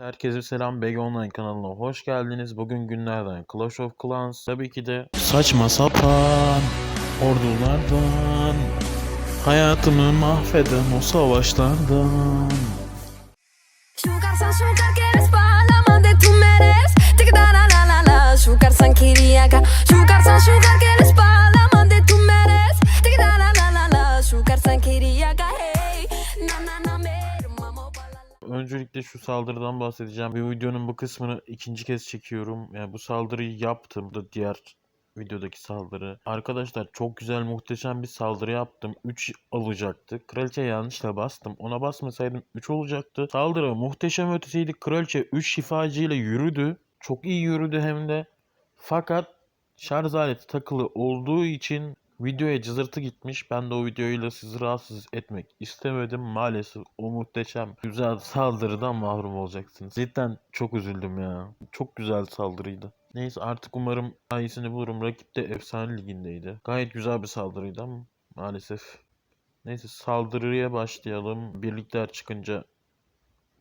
Herkese selam BG Online kanalına hoş geldiniz. Bugün günlerden Clash of Clans. Tabii ki de saçma sapan ordulardan hayatımı mahveden o savaşlardan. Sugar Öncelikle şu saldırıdan bahsedeceğim. Bir videonun bu kısmını ikinci kez çekiyorum. Yani bu saldırıyı yaptım. Da diğer videodaki saldırı. Arkadaşlar çok güzel muhteşem bir saldırı yaptım. 3 alacaktı. Kraliçe yanlışla bastım. Ona basmasaydım 3 olacaktı. Saldırı muhteşem ötesiydi. Kraliçe 3 şifacı ile yürüdü. Çok iyi yürüdü hem de. Fakat şarj aleti takılı olduğu için videoya cızırtı gitmiş. Ben de o videoyla sizi rahatsız etmek istemedim. Maalesef o muhteşem güzel saldırıdan mahrum olacaksınız. Cidden çok üzüldüm ya. Çok güzel saldırıydı. Neyse artık umarım iyisini bulurum. Rakip de efsane ligindeydi. Gayet güzel bir saldırıydı ama maalesef. Neyse saldırıya başlayalım. Birlikler çıkınca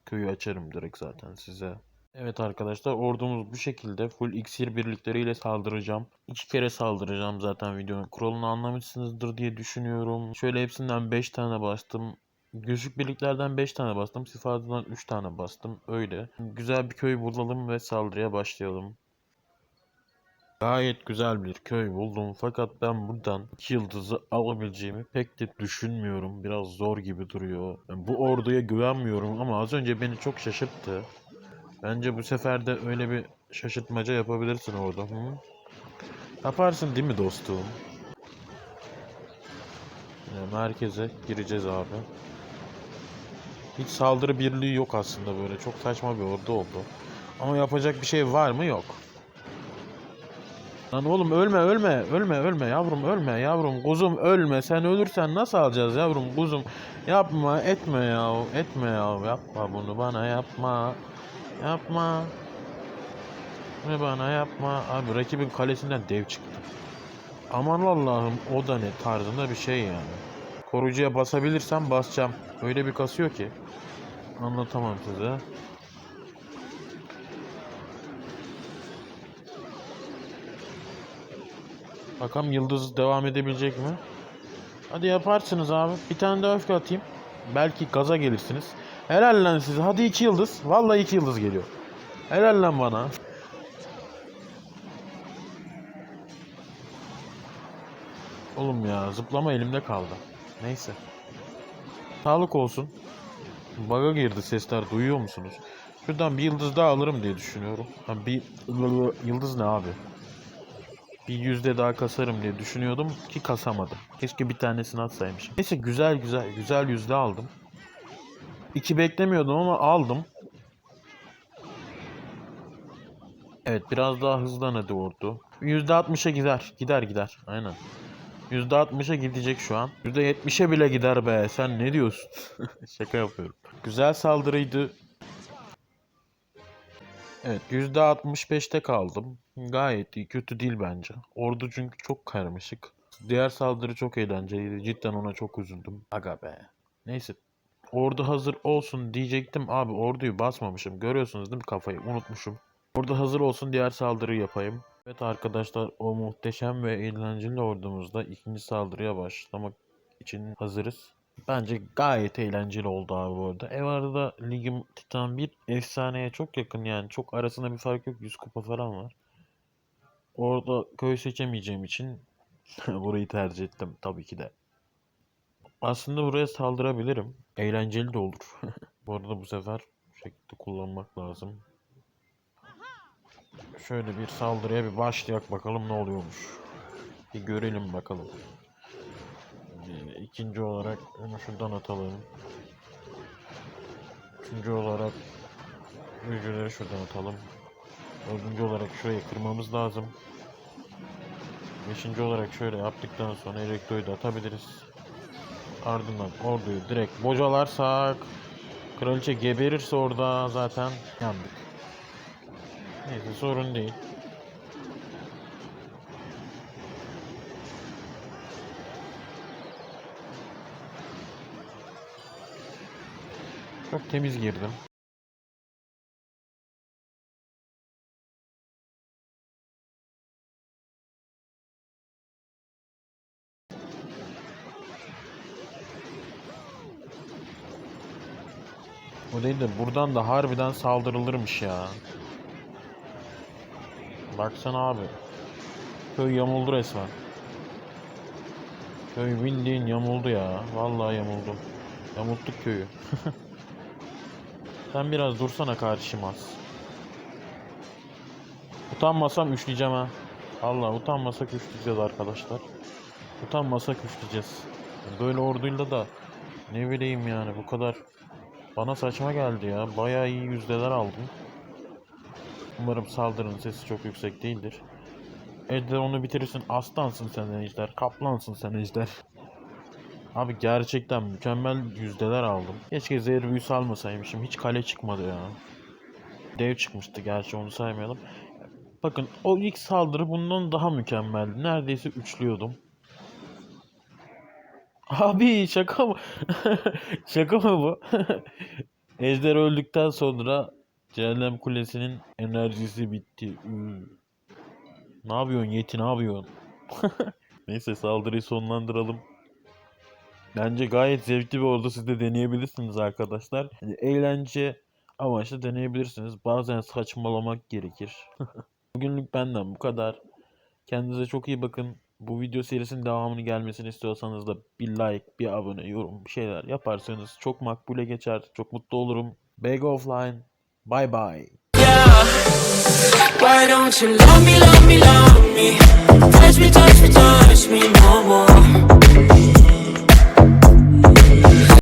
köyü açarım direkt zaten size. Evet arkadaşlar ordumuz bu şekilde full iksir birlikleriyle saldıracağım. İki kere saldıracağım zaten videonun kuralını anlamışsınızdır diye düşünüyorum. Şöyle hepsinden 5 tane bastım. Gözlük birliklerden 5 tane bastım. Sifadıdan 3 tane bastım. Öyle. Güzel bir köy bulalım ve saldırıya başlayalım. Gayet güzel bir köy buldum fakat ben buradan 2 yıldızı alabileceğimi pek de düşünmüyorum. Biraz zor gibi duruyor. Ben bu orduya güvenmiyorum ama az önce beni çok şaşırttı. Bence bu sefer de öyle bir şaşırtmaca yapabilirsin orada. Hı? Yaparsın değil mi dostum? Yine merkeze gireceğiz abi. Hiç saldırı birliği yok aslında böyle. Çok saçma bir ordu oldu. Ama yapacak bir şey var mı? Yok. Lan oğlum ölme ölme ölme ölme yavrum ölme yavrum kuzum ölme sen ölürsen nasıl alacağız yavrum kuzum yapma etme ya etme ya yapma bunu bana yapma yapma bunu bana yapma abi rakibin kalesinden dev çıktı aman Allah'ım o da ne tarzında bir şey yani koruyucuya basabilirsem basacağım öyle bir kasıyor ki anlatamam size Bakalım Yıldız devam edebilecek mi? Hadi yaparsınız abi. Bir tane daha öfke atayım. Belki gaza gelirsiniz. Helal lan size. Hadi iki yıldız. Vallahi iki yıldız geliyor. Helal lan bana. Oğlum ya zıplama elimde kaldı. Neyse. Sağlık olsun. Baga girdi sesler duyuyor musunuz? Şuradan bir yıldız daha alırım diye düşünüyorum. Ha, bir yıldız ne abi? bir yüzde daha kasarım diye düşünüyordum ki kasamadım. Keşke bir tanesini atsaymışım. Neyse güzel güzel güzel yüzde aldım. İki beklemiyordum ama aldım. Evet biraz daha hızlanadı ordu. Yüzde altmışa gider. Gider gider. Aynen. Yüzde altmışa gidecek şu an. Yüzde yetmişe bile gider be. Sen ne diyorsun? Şaka yapıyorum. Güzel saldırıydı. Evet %65'te kaldım. Gayet iyi. Kötü değil bence. Ordu çünkü çok karmaşık. Diğer saldırı çok eğlenceliydi. Cidden ona çok üzüldüm. Aga be. Neyse. Ordu hazır olsun diyecektim. Abi orduyu basmamışım. Görüyorsunuz değil mi kafayı? Unutmuşum. Ordu hazır olsun diğer saldırıyı yapayım. Evet arkadaşlar o muhteşem ve eğlenceli ordumuzda ikinci saldırıya başlamak için hazırız. Bence gayet eğlenceli oldu abi bu arada. Ev arada ligim Titan 1 efsaneye çok yakın yani. Çok arasında bir fark yok. 100 kupa falan var. Orada köy seçemeyeceğim için burayı tercih ettim tabii ki de. Aslında buraya saldırabilirim. Eğlenceli de olur. bu arada bu sefer bu şekilde kullanmak lazım. Şöyle bir saldırıya bir başlayak bakalım ne oluyormuş. Bir görelim bakalım. Ee, İkinci olarak onu şuradan atalım. Üçüncü olarak büyücüleri şuradan atalım. Dördüncü olarak şurayı kırmamız lazım. Beşinci olarak şöyle yaptıktan sonra elektroyu da atabiliriz. Ardından orduyu direkt bocalarsak Kraliçe geberirse orada zaten yandık. Neyse sorun değil. Çok temiz girdim. O değil de buradan da harbiden saldırılırmış ya. Baksana abi. Köy yamuldu resmen. Köy bildiğin yamuldu ya. Vallahi yamuldu. Yamulttuk köyü. Sen biraz dursana karşıma. Utanmasam üçleyeceğim ha. Allah utanmasak üçleyeceğiz arkadaşlar. Utanmasak üçleyeceğiz. Böyle orduyla da ne bileyim yani bu kadar bana saçma geldi ya. Bayağı iyi yüzdeler aldım. Umarım saldırının sesi çok yüksek değildir. Ejder onu bitirirsin. Aslansın sen Ejder. Kaplansın sen Ejder. Abi gerçekten mükemmel yüzdeler aldım. Keşke zehir büyüsü almasaymışım. Hiç kale çıkmadı ya. Dev çıkmıştı gerçi onu saymayalım. Bakın o ilk saldırı bundan daha mükemmeldi. Neredeyse üçlüyordum. Abi şaka mı? şaka mı bu? Ejder öldükten sonra Cehennem Kulesi'nin enerjisi bitti. Ne yapıyorsun Yeti ne yapıyorsun? Neyse saldırıyı sonlandıralım. Bence gayet zevkli bir ordu siz de deneyebilirsiniz arkadaşlar. Yani eğlence amaçlı deneyebilirsiniz. Bazen saçmalamak gerekir. Bugünlük benden bu kadar. Kendinize çok iyi bakın. Bu video serisinin devamını gelmesini istiyorsanız da bir like, bir abone, yorum bir şeyler yaparsanız çok makbule geçer. Çok mutlu olurum. Bag offline. Bye bye. Why don't you love me, love me, love me? Touch me, touch me, touch me no more.